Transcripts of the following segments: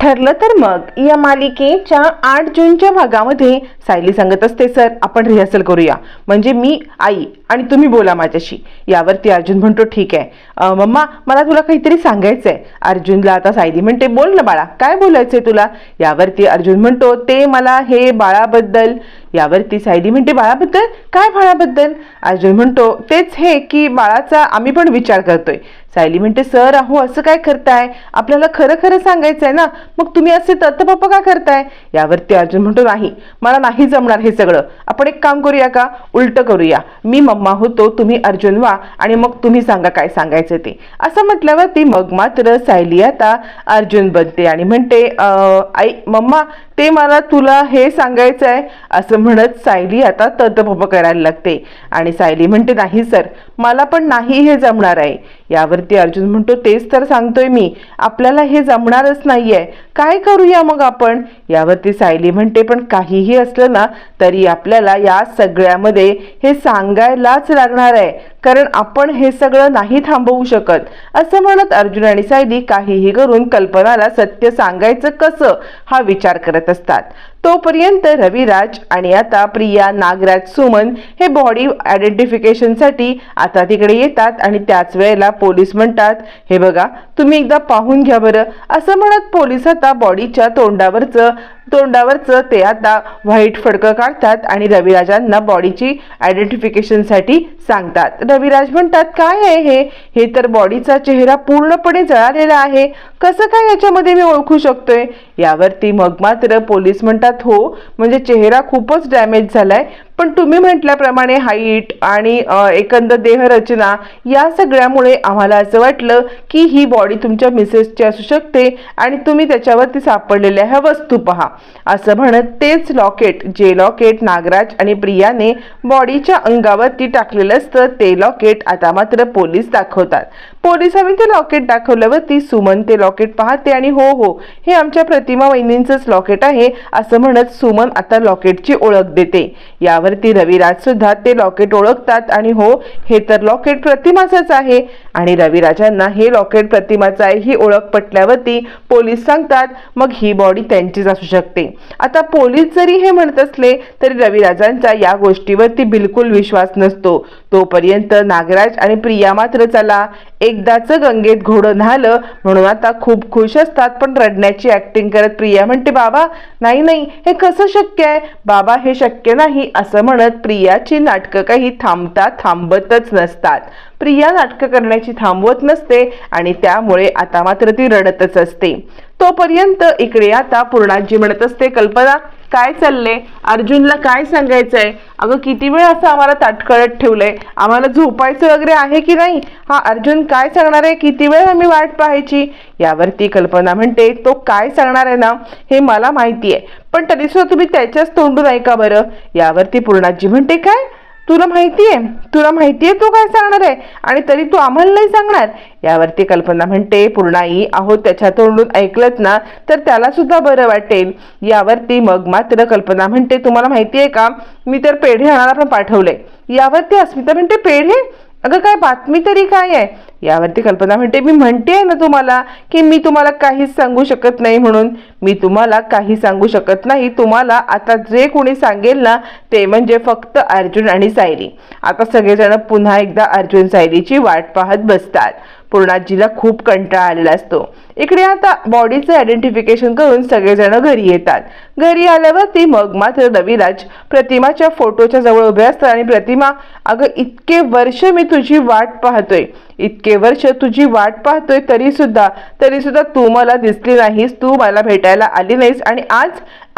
ठरलं तर मग. या मालिकेच्या आठ जूनच्या भागामध्ये सायली सांगत असते सर आपण रिहर्सल करूया. म्हणजे मी आई आणि तुम्ही बोला माझ्याशी. यावरती अर्जुन म्हणतो ठीक आहे. मम्मा मला तुला काहीतरी सांगायचंय. अर्जुनला आता सायली म्हणते बोल ना बाळा काय बोलायचंय तुला? यावरती अर्जुन म्हणतो ते मला हे बाळाबद्दल. यावरती सायली म्हणते बाळाबद्दल? काय बाळाबद्दल? अर्जुन म्हणतो तेच हे की बाळाचा आम्ही पण विचार करतोय. सायली म्हणते सर अहो असं काय करताय? आपल्याला खरं खरं सांगायचंय ना? मग तुम्ही असे तत्तपप्पा का करताय? यावरती अर्जुन म्हणतो नाही मला नाही जमणार हे सगळं. आपण एक काम करूया का? उलट करूया. मी मम्मा होतो तुम्ही अर्जुन व्हा आणि मग तुम्ही सांगा काय सांगायचं ते. असं म्हटल्यावरती मग मात्र सायली आता अर्जुन बनते आणि म्हणते आई मम्मा ते मला तुला हे सांगायचं आहे असं म्हणत सायली आता तत्तपप्पा करायला लागते. आणि सायली म्हणते नाही सर मला पण नाही हे जमणार आहे. यावरती अर्जुन म्हणतो तेच तर सांगतोय मी. आपल्याला हे जमणारच नाहीये. काय करूया मग आपण? यावरती सायली म्हणते पण काहीही असलं ना तरी आपल्याला या सगळ्यामध्ये हे सांगायलाच लागणार आहे. कारण आपण हे सगळं नाही थांबवू शकत. असं म्हणत अर्जुन आणि सायली काहीही करून कल्पनाला सत्य सांगायचं कसं हा विचार करत असतात. तोपर्यंत रविराज आणि आता प्रिया नागराज सुमन हे बॉडी आयडेंटिफिकेशनसाठी आता तिकडे येतात आणि त्याच वेळेला पोलीस म्हणतात हे बघा तुम्ही एकदा पाहून घ्या बरं. असं म्हणत पोलीस आता बॉडीच्या तोंडावरचं तोंडावरचं ते आता व्हाईट फडकं काढतात आणि रविराजांना बॉडीची आयडेंटिफिकेशनसाठी सांगतात. रविराज म्हणतात काय आहे हे? हे तर बॉडीचा चेहरा पूर्णपणे जळालेला आहे. कसं काय याच्यामध्ये मी ओळखू शकतोय? यावरती मग मात्र पोलीस म्हणतात हो म्हणजे चेहरा खूपच डॅमेज झालाय. पण तुम्ही म्हटल्याप्रमाणे हाईट आणि एकंदर देहरचना या सगळ्यामुळे आम्हाला असं वाटलं की ही बॉडी तुमच्या मिसेसची असू शकते आणि तुम्ही त्याच्यावरती सापडलेल्या ह्या वस्तू पहा. असं म्हणत तेच लॉकेट जे लॉकेट नागराज आणि प्रियाने बॉडीच्या अंगावरती टाकलेलं असतं ते लॉकेट आता मात्र पोलीस दाखवतात. पोलिसांनी ते लॉकेट दाखवल्यावरती सुमन ते लॉकेट पाहते आणि हो हो हे आमच्या प्रतिमा वहिनींचंच लॉकेट आहे असं म्हणत सुमन आता लॉकेटची ओळख देते. यावर ती रविराज सुद्धा ते लॉकेट ओळखतात आणि हो हे तर लॉकेट प्रतिमाचंच आहे. आणि रविराजांना हे लॉकेट प्रतिमाचं आहे ही ओळख पटल्यावरती पोलीस सांगतात मग ही बॉडी त्यांचीच असू शकते. आता पोलीस जरी हे म्हणत असले तरी रविराजांचा या गोष्टीवरती बिलकुल विश्वास नसतो. तोपर्यंत नागराज आणि प्रिया मात्र चला एकदाच गंगेत घोडं झालं म्हणून आता खूप खुश असतात पण रडण्याची ऍक्टिंग करत प्रिया म्हणते बाबा नाही नाही हे कसं शक्य आहे? बाबा हे शक्य नाही असं म्हणत प्रियाची नाटकं काही थांबता थांबतच नसतात. प्रिया नाटकं करण्याची थांबवत नसते आणि त्यामुळे आता मात्र ती रडतच असते. तोपर्यंत इकडे आता पूर्णाजी म्हणत असते कल्पना काय चालले अर्जुनला काय सांगायचंय? अगं किती वेळ असं आम्हाला ताटकळत ठेवलंय? आम्हाला झोपायचं वगैरे आहे की नाही? हा अर्जुन काय सांगणार आहे? किती वेळ आम्ही वाट पाहायची? यावरती कल्पना म्हणते तो काय सांगणार आहे ना हे मला माहिती आहे पण तरीसुद्धा तुम्ही त्याच्याच तोंडून ऐका बरं. यावरती पूर्णाजी म्हणते काय? तुला माहिती आहे तुला माहिती आहे तू काय सांगणार आहे? आणि तरी तू आम्हाला नाही सांगणार. यावरती कल्पना म्हणते पूर्णाई अहो त्याच्या तोंडून ऐकलत ना तर त्याला सुद्धा बरं वाटेल. यावरती मग मात्र कल्पना म्हणते तुम्हाला माहिती आहे का? मी तर पेढे आणायला पण पाठवले. यावरती अस्मिता म्हणते पेढे? अगं काय बातमी तरी काय आहे? यावरती कल्पना म्हणते मी म्हणते ना तुम्हाला की मी तुम्हाला काहीच सांगू शकत नाही म्हणून. मी तुम्हाला काही सांगू शकत नाही. तुम्हाला आता जे कोणी सांगेल ना ते म्हणजे फक्त अर्जुन आणि सायली. आता सगळेजण पुन्हा एकदा अर्जुन सायलीची वाट पाहत बसतात. पूर्णाजीला खूप कंटाळा आलेला असतो. इकडे आता बॉडीचं आयडेंटिफिकेशन करून सगळेजण घरी येतात. घरी आल्यावरती मग मात्र रविराज प्रतिमाच्या फोटोच्या जवळ उभे असतात आणि प्रतिमा अगं इतके वर्ष मी तुझी वाट पाहतोय. इतके वर्ष तुझी वाट पाहतोय तरी सुद्धा तरी सुद्धा तू मला दिसली नाहीस तू मला भेटायला आली नाहीस आणि आज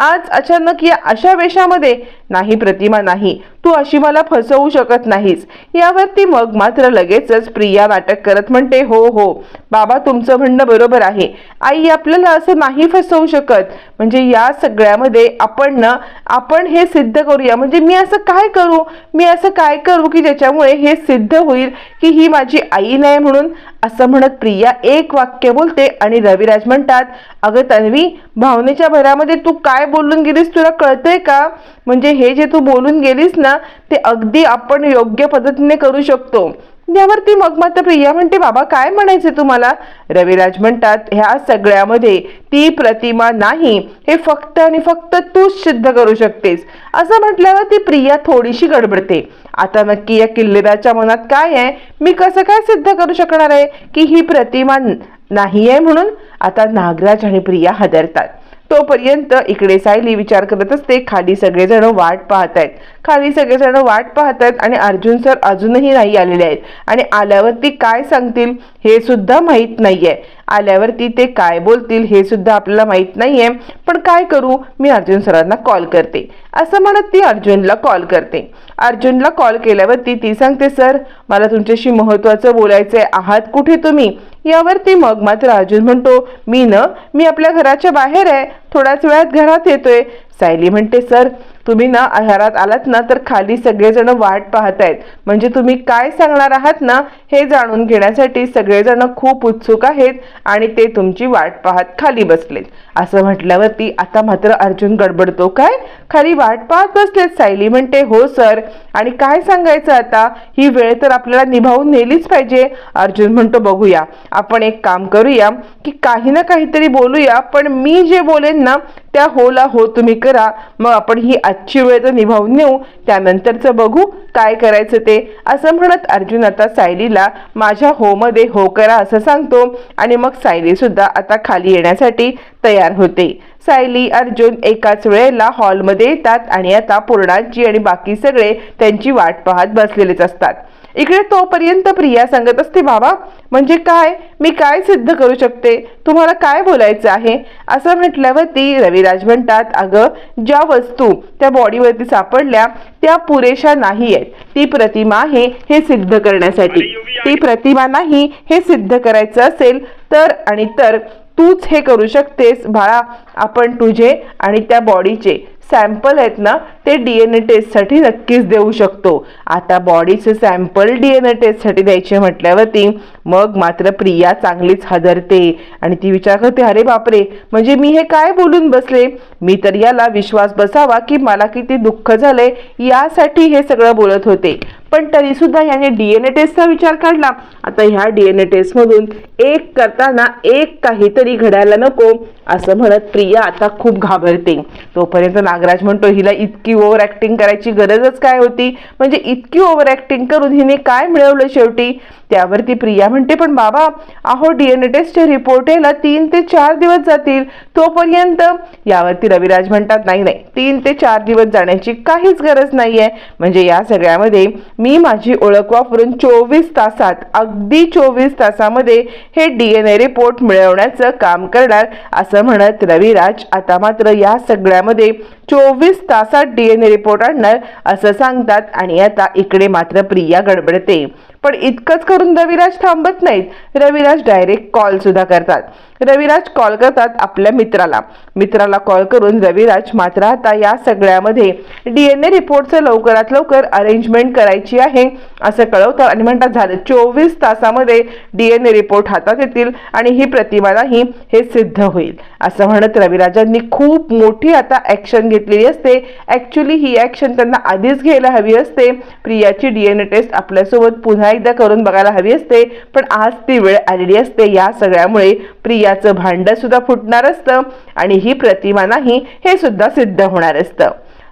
आज अचानक या अशा वेशामध्ये नाही प्रतिमा नाही. तू अशी मला फसवू शकत नाहीस. यावरती मग मात्र लगेचच प्रिया नाटक करत म्हणते हो हो बाबा तुमचं म्हणणं बरोबर आहे. आई आपल्याला असं नाही फसवू शकत. म्हणजे या सगळ्यामध्ये आपण ना आपण हे सिद्ध करूया. म्हणजे मी असं काय करू? मी असं काय करू की ज्याच्यामुळे हे सिद्ध होईल की ही माझी आई नाही म्हणून? असं म्हणत प्रिया एक वाक्य बोलते आणि रविराज म्हणतात अगं तन्वी भावनेच्या भरामध्ये तू काय बोलून गेलीस तुला कळतंय का? म्हणजे हे जे तू बोलून गेलीस ना ते अगदी आपण योग्य पद्धतीने करू शकतो. यावरती मग मात्र प्रिया म्हणते बाबा काय म्हणायचे तुम्हाला? रविराज म्हणतात ह्या सगळ्यामध्ये ती प्रतिमा नाही. हे फक्त आणि फक्त तूच सिद्ध करू शकतेस. असं म्हटल्यावर ती प्रिया थोडीशी गडबडते. आता नक्की या किल्लेदाच्या मनात काय आहे? मी कसं काय सिद्ध करू शकणार आहे की ही प्रतिमा नाही आहे म्हणून? आता नागराज आणि प्रिया हदरतात. तोपर्यंत इकडे सायली विचार करत असते खाली सगळेजण वाट पाहत आहेत. खाली सगळेजण वाट पाहत आहेत आणि अर्जुन सर अजूनही नाही आलेले आहेत. आणि आल्यावरती काय सांगतील हे सुद्धा माहीत नाहीये. आल्यावरती ते काय बोलतील हे सुद्धा आपल्याला माहीत नाहीये. पण काय करू मी अर्जुन सरांना कॉल करते. असं म्हणत ती अर्जुनला कॉल करते. अर्जुनला कॉल केल्यावरती ती सांगते सर मला तुमच्याशी महत्वाचं आहे आहात कुठे तुम्ही? यावरती मग मात्र अर्जुन म्हणतो मी न मी आपल्या घराच्या बाहेर आहे थोड्याच वेळात घरात येतोय. सायली म्हणते सर तुम्ही ना घरात आलात ना तर खाली सगळेजण वाट पाहतायत म्हणजे तुम्ही काय सांगणार आहात ना हे जाणून घेण्यासाठी सगळेजण खूप उत्सुक आहेत आणि ते तुमची वाट पाहत खाली बसलेत. असं म्हटल्यावरती आता मात्र अर्जुन गडबडतो काय? खाली वाट पाहत बसलेत? सायली म्हणते हो सर. आणि काय सांगायचं आता? ही वेळ तर आपल्याला निभावून नेलीच पाहिजे. अर्जुन म्हणतो बघूया. आपण एक काम करूया की काही ना काहीतरी बोलूया पण मी जे बोलेन ना त्या होला हो तुम्ही करा मग आपण ही आजची वेळ तर निभावून नेऊ त्यानंतरचं बघू काय करायचं ते. असं म्हणत अर्जुन आता सायलीला माझ्या होमध्ये हो करा असं सांगतो. आणि मग सायली सुद्धा आता खाली येण्यासाठी तयार होते. सायली अर्जुन एकाच वेळेला हॉलमध्ये येतात आणि आता पूर्णांची आणि बाकी सगळे त्यांची वाट पाहत बसलेलेच असतात. इकडे तोपर्यंत प्रिया सांगत असते बाबा म्हणजे काय? मी काय सिद्ध करू शकते? तुम्हाला काय बोलायचं आहे? असं म्हटल्यावरती रविराज म्हणतात अगं ज्या वस्तू त्या बॉडीवरती सापडल्या त्या पुरेशा नाही आहेत. ती प्रतिमा आहे हे सिद्ध करण्यासाठी. ती प्रतिमा नाही हे सिद्ध करायचं असेल तर आणि तर तूच हे करू शकतेस. बाळा आपण तुझे आणि त्या बॉडीचे सॅम्पल आहेत ना ते डी एन ए टेस्टसाठी नक्कीच देऊ शकतो. आता बॉडीचे सॅम्पल डी एन ए टेस्टसाठी द्यायचे म्हटल्यावरती मग मात्र प्रिया चांगलीच हादरते. आणि ती विचार करते अरे बापरे म्हणजे मी हे काय बोलून बसले? मी तर याला विश्वास बसावा की मला किती दुःख झालंय यासाठी हे सगळं बोलत होते. पण तरीसुद्धा याने डी एन ए टेस्टचा विचार काढला. आता ह्या डी एन ए टेस्टमधून एक करताना एक काहीतरी घडायला नको. असं म्हणत प्रिया आता खूप घाबरते. तोपर्यंत नागराज म्हणतो हिला इतकी ओव्हर ऍक्टिंग करायची गरजच काय होती? म्हणजे इतकी ओव्हर ऍक्टिंग करून हिने काय मिळवलं शेवटी? त्यावरती प्रिया म्हणते पण बाबा अहो डीएनए टेस्टचे रिपोर्ट यायला तीन ते चार दिवस जातील. तोपर्यंत यावरती रविराज म्हणतात नाही नाही तीन ते चार दिवस जाण्याची काहीच गरज नाहीये. म्हणजे या सगळ्यामध्ये मी माझी ओळख वापरून चोवीस तासात अगदी चोवीस तासामध्ये हे डी एन ए रिपोर्ट मिळवण्याचं काम करणार असं असं म्हणत रविराज आता मात्र या सगळ्यामध्ये चोवीस तासात डीएनए रिपोर्ट आणणार असं सांगतात आणि आता इकडे मात्र प्रिया गडबडते. पण इतकंच करून रविराज थांबत नाहीत. रविराज डायरेक्ट कॉल सुद्धा करतात. रविराज कॉल करतात आपल्या मित्राला. मित्राला कॉल करून रविराज मात्र आता या सगळ्यामध्ये डीएनए रिपोर्टचं लवकरात लवकर अरेंजमेंट करायची आहे असं कळवतात आणि म्हणतात झालं. चोवीस तासामध्ये डीएनए रिपोर्ट हातात येतील आणि ही प्रतिमा नाही हे सिद्ध होईल. असं म्हणत रविराजांनी खूप मोठी आता ऍक्शन घेतलेली असते. ॲक्च्युली ही ऍक्शन त्यांना आधीच घ्यायला हवी असते. प्रियाची डीएनए टेस्ट आपल्यासोबत पुन्हा एकदा करून बघायला हवी असते. पण आज ती वेळ आलेली असते. या सगळ्यामुळे प्रियाचं भांडं सुद्धा फुटणार असतं आणि ही प्रतिमा नाही हे सुद्धा सिद्ध होणार असतं.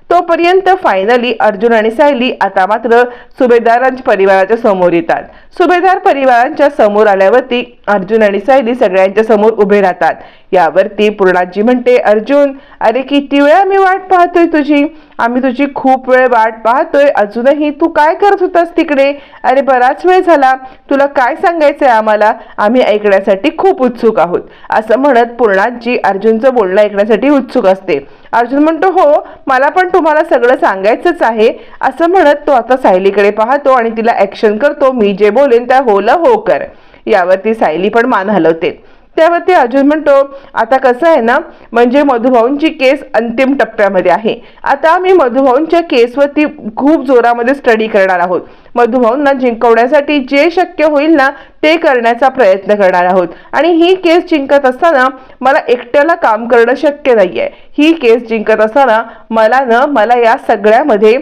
तोपर्यंत फायनली अर्जुन आणि सायली आता मात्र सुभेदारांच्या परिवाराच्या समोर येतात. सुभेदार परिवारांच्या समोर आल्यावरती अर्जुन आणि सायली सगळ्यांच्या समोर उभे राहतात. यावरती पूर्णाजी म्हणते अर्जुन अरे किती वेळा मी वाट पाहतोय तुझी? आम्ही तुझी खूप वेळ वाट पाहतोय. अजूनही तू काय करत होतास तिकडे? अरे बराच वेळ झाला. तुला काय सांगायचंय आम्हाला? आम्ही ऐकण्यासाठी खूप उत्सुक आहोत. असं म्हणत पूर्णाजी अर्जुनचं बोलणं ऐकण्यासाठी उत्सुक असते. अर्जुन म्हणतो हो मला पण तुम्हाला सगळं सांगायचंच आहे. असं म्हणत तो आता सायलीकडे पाहतो आणि तिला ऍक्शन करतो. मी जे बोल बोलेन त्या होला हो कर. यावरती सायली पण मान हलवते. त्यावरती अजून म्हणतो आता कसं आहे ना म्हणजे मधुभाऊंची केस अंतिम टप्प्यामध्ये आहे. आता आम्ही मधुभाऊंच्या केसवरती खूप जोरामध्ये स्टडी करणार आहोत. मधुभाऊंना जिंकवण्यासाठी जे शक्य होईल ना ते करण्याचा प्रयत्न करणार आहोत. आणि ही केस जिंकत असताना मला एकट्याला काम करणं शक्य नाही आहे ही केस जिंकत असताना मला न मला या सगळ्यामध्ये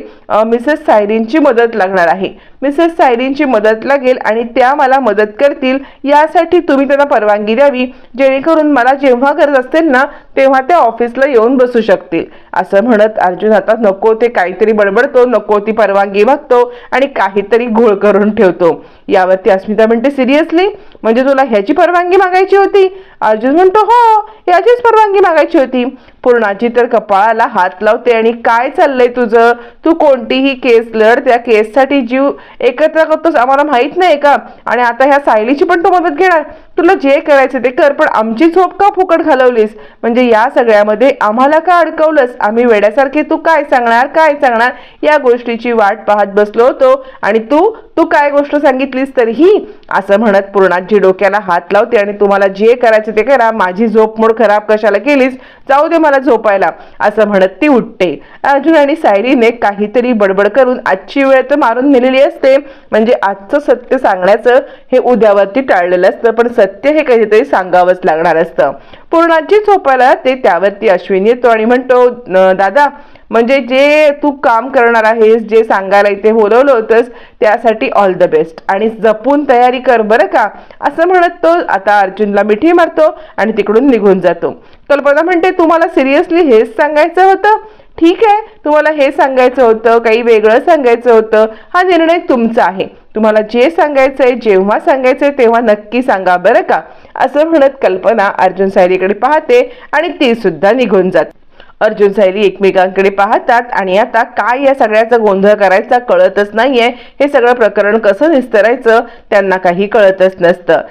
मिसेस सायरींची मदत लागणार आहे. मिसेस सायरींची मदत लागेल आणि त्या मला मदत करतील. यासाठी तुम्ही त्यांना परवानगी द्यावी. जेणेकरून मला जेव्हा गरज असेल ना तेव्हा ते ऑफिसला येऊन बसू शकतील. असं म्हणत अर्जुन आता नको ते काहीतरी बडबडतो नको ती परवानगी मागतो आणि काहीतरी घोळ करून ठेवतो. यावरती अस्मिता म्हणते सिरियसली म्हणजे तुला ह्याची परवानगी मागायची होती? अर्जुन म्हणतो हो याचीच परवानगी मागायची होती. पूर्णाची तर कपाळाला हात लावते. आणि काय चाललंय तुझं? तू कोणतीही केस लढ त्या केससाठी जीव एकत्र करतोस आम्हाला माहीत नाही का? आणि आता ह्या सायलीची पण तू मदत घेणार. तुला जे करायचं ते कर पण आमची झोप का फुकट घालवलीस? म्हणजे या सगळ्यामध्ये आम्हाला का अडकवलंस? आम्ही वेड्यासारखे तू काय सांगणार काय सांगणार? या गोष्टीची वाट पाहत बसलो होतो. आणि तू तू काय गोष्ट सांगितलीस तरीही असं म्हणत पूर्णाजी डोक्याला हात लावते. आणि तुम्हाला जे करायचं ते करा. माझी झोप मोड खराब कशाला केलीस? जाऊ दे मला झोपायला. असं म्हणत ती उठते. अर्जुन आणि सायरीने काहीतरी बडबड करून आजची वेळ तर मारून नेलेली असते. म्हणजे आजचं सत्य सांगण्याचं हे उद्यावरती टाळलेलं असतं पण सत्य हे काहीतरी सांगावंच लागणार असतं. पूर्णाची झोपायला ते त्यावरती अश्विन येतो आणि म्हणतो दादा म्हणजे जे तू काम करणार आहेस जे सांगायला इथे बोलवलं होतंस त्यासाठी ऑल द बेस्ट आणि जपून तयारी कर बरं का. असं म्हणत तो आता अर्जुनला मिठी मारतो आणि तिकडून निघून जातो. कल्पना म्हणते तुम्हाला सिरियसली हेच सांगायचं होतं? ठीक आहे तुम्हाला हे सांगायचं होतं काही वेगळं सांगायचं होतं. हा निर्णय तुमचा आहे. तुम्हाला जे सांगायचं आहे जेव्हा सांगायचं आहे तेव्हा नक्की सांगा बरं का. असं म्हणत कल्पना अर्जुन सायरीकडे पाहते आणि ती सुद्धा निघून जाते. अर्जुन सायली एकमेकांकडे पाहतात आणि आता काय या सगळ्याचा गोंधळ करायचा कळतच नाहीये. हे सगळं प्रकरण कसं निस्तरायचं त्यांना काही कळतच नसतं.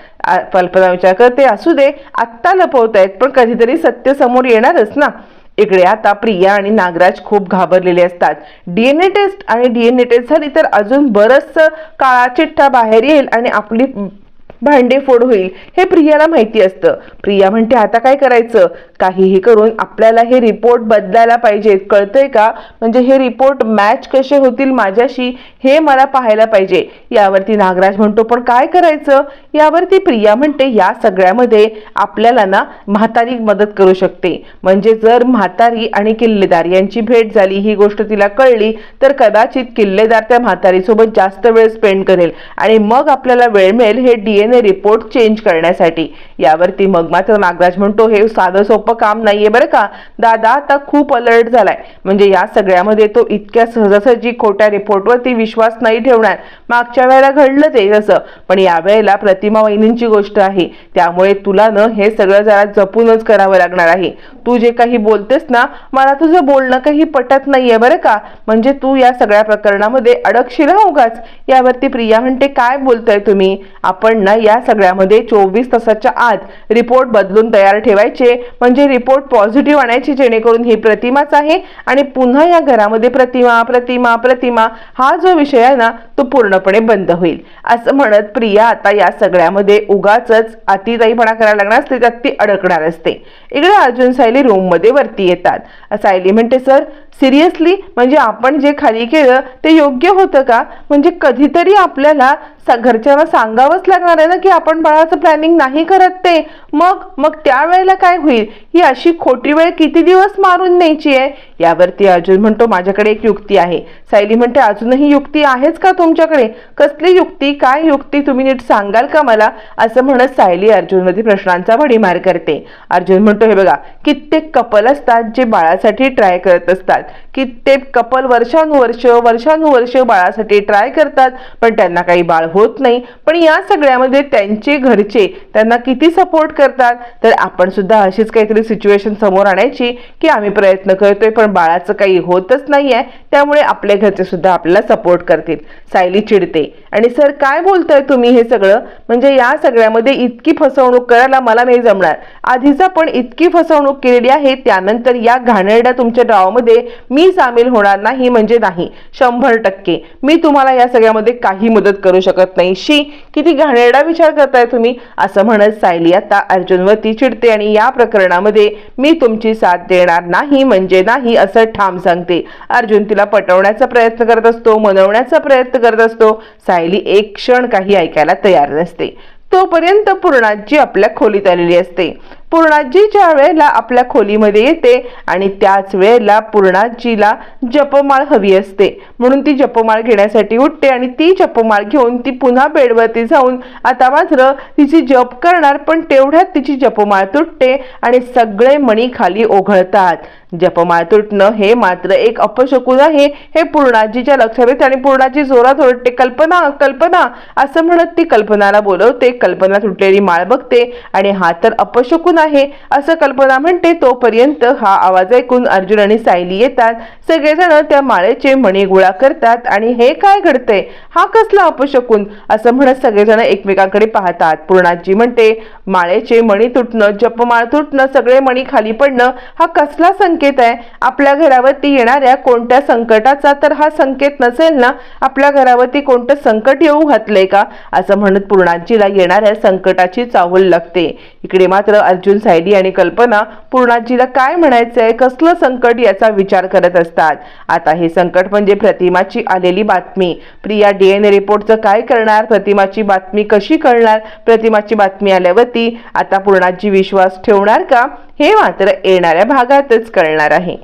कल्पना विचार करते असू दे आत्ता लपवतायत पण कधीतरी सत्य समोर येणारच ना. इकडे आता प्रिया आणि नागराज खूप घाबरलेले असतात. डीएनए टेस्ट आणि डीएनए टेस्ट झाली तर अजून बरंचसं काळा चिठ्ठा बाहेर येईल आणि आपली भांडेफोड होईल हे प्रियाला माहिती असतं. प्रिया म्हणते आता काय करायचं? काहीही करून आपल्याला हे रिपोर्ट बदलायला पाहिजेत कळतंय का? म्हणजे हे रिपोर्ट मॅच कसे होतील माझ्याशी हे मला पाहायला पाहिजे. यावरती नागराज म्हणतो पण काय करायचं? यावरती प्रिया म्हणते या सगळ्यामध्ये आपल्याला ना म्हातारी मदत करू शकते. म्हणजे जर म्हातारी आणि किल्लेदार यांची भेट झाली ही गोष्ट तिला कळली तर कदाचित किल्लेदार त्या म्हातारीसोबत जास्त वेळ स्पेंड करेल आणि मग आपल्याला वेळ मिळेल हे डीएनए रिपोर्ट चेंज करण्यासाठी. यावरती मग मात्र नागराज म्हणतो हे साधं सोपं काम नाहीये बरं का? दादा आता खूप अलर्ट झालाय. म्हणजे या सगळ्यामध्ये तो इतक्या सहजासहजी खोट्या रिपोर्टवरती विश्वास नाही ठेवणार. मागच्या वेळेला घडलं ते तसं. पण यावेळेला प्रतिमा वहिनींची गोष्ट आहे. त्यामुळे तुला न हे सगळं जरा जपूनच करावं लागणार आहे. तू जे काही बोलतेस ना मला तुझं बोलणं काही पटत नाहीये बरं का? म्हणजे तू या सगळ्या प्रकरणामध्ये अडकशील हा उगाच. यावरती प्रिया म्हणते काय बोलताय तुम्ही? आपण ना या सगळ्यामध्ये चोवीस तासाच्या आत रिपोर्ट बदलून तयार ठेवायचे. म्हणजे रिपोर्ट पॉझिटिव्ह आणायची जेणेकरून ही प्रतिमाच आहे आणि पुन्हा या घरामध्ये प्रतिमा प्रतिमा प्रतिमा हा जो विषय आहे ना तो पूर्णपणे बंद होईल. असं म्हणत प्रिया आता या सगळ्यामध्ये उगाच अतिदायीपणा करायला लागणार असते त्यात ती अडकणार असते. इकडे अर्जुन सायली रूममध्ये वरती येतात. सायली म्हणते सर सिरियसली म्हणजे आपण जे खाली केलं ते योग्य होतं का? म्हणजे कधीतरी आपल्याला सा घरच्यांना सांगावंच लागणार आहे ना की आपण बाळाचं प्लॅनिंग नाही करत ते. मग मग त्यावेळेला काय होईल? ही अशी खोटी वेळ किती दिवस मारून न्यायची आहे? यावरती अर्जुन म्हणतो माझ्याकडे एक युक्ती आहे. सायली म्हणते अजूनही युक्ती आहेच का तुमच्याकडे? कसली युक्ती? काय युक्ती? तुम्ही नीट सांगाल का मला? असं म्हणत सायली अर्जुनमध्ये प्रश्नांचा भडीमार करते. अर्जुन म्हणतो हे बघा कित्येक कपल असतात जे बाळासाठी ट्राय करत असतात. कित्येक कपल वर्षानुवर्ष वर्षानुवर्ष बाळासाठी ट्राय करतात पण त्यांना काही बाळ होत नाही. पण या सगळ्यामध्ये त्यांचे घरचे त्यांना किती सपोर्ट करतात? तर आपण सुद्धा अशीच काहीतरी सिच्युएशन समोर आणायची की आम्ही प्रयत्न करतोय पण बाळाचं काही होतच नाहीये त्यामुळे आपल्या घरचे सुद्धा आपल्याला सपोर्ट करतील. सायली चिडते. आणि सर काय बोलताय तुम्ही हे सगळं? म्हणजे या सगळ्यामध्ये इतकी फसवणूक करायला मला नाही जमणार. आधीच आपण इतकी फसवणूक केलेली आहे त्यानंतर या घाणेरड्या तुमच्या डावामध्ये मी सामील होणार नाही म्हणजे नाही. शंभर टक्के. मी तुम्हाला या सगळ्यामध्ये काही मदत करू शकत नाही. शी किती घाणेरडा विचार करताय तुम्ही? असं म्हणत सायली आता अर्जुनवरती चिडते आणि या प्रकरणामध्ये मी तुमची साथ देणार नाही म्हणजे नाही असं ठाम सांगते. अर्जुन तिला पटवण्याचा प्रयत्न करत असतो मनवण्याचा प्रयत्न करत असतो. सायली एक क्षण काही ऐकायला तयार नसते. तोपर्यंत पूर्णाजी आपल्या खोलीत आलेली असते. पूर्णाजी ज्या वेळेला आपल्या खोलीमध्ये येते आणि त्याच वेळेला पूर्णाजीला जपमाळ हवी असते. म्हणून ती जपमाळ घेण्यासाठी उठते आणि ती जपमाळ घेऊन ती पुन्हा बेडवरती जाऊन आता मात्र तिची जप करणार पण तेवढ्यात तिची जपमाळ तुटते आणि सगळे मणी खाली ओघळतात. जपमाळ तुटणं हे मात्र एक अपशकून आहे हे पूर्णाजीच्या लक्षात येते आणि पूर्णाजी जोरात ओरडते कल्पना कल्पना असं म्हणत ती कल्पनाला बोलवते. कल्पना तुटलेली माळ बघते आणि हा तर अपशकून आहे असं कल्पना म्हणते तोपर्यंत हा आवाज ऐकून अर्जुन आणि सायली येतात. सगळेजण त्या माळेचे मणी गोळा करतात आणि हे काय घडतंय? हा कसला अपशकून? असं म्हणत सगळेजण एकमेकांकडे पाहतात. पूर्णाजी म्हणते माळेचे मणी तुटणं जपमाळ तुटणं सगळे मणी खाली पडणं हा कसला संकेत आहे? आपल्या घरावरती येणाऱ्या कोणत्या संकटाचा तर हा संकेत नसेल ना? आपल्या घरावरती कोणतं संकट येऊ घातलंय का? असं म्हणत पूर्णाजीला येणाऱ्या संकटाची चावल लागते. इकडे मात्र अर्जुन सायली आणि कल्पना पूर्णाजीला काय म्हणायचंय कसलं संकट याचा विचार करत असतात. आता हे संकट म्हणजे प्रतिमाची आलेली बातमी. प्रिया डीएनए रिपोर्टचं काय करणार? प्रतिमाची बातमी कशी कळणार? प्रतिमाची बातमी आल्यावरती आता पूर्णाजी विश्वास ठेवणार का? हे मात्र येणाऱ्या भागातच कळणार आहे.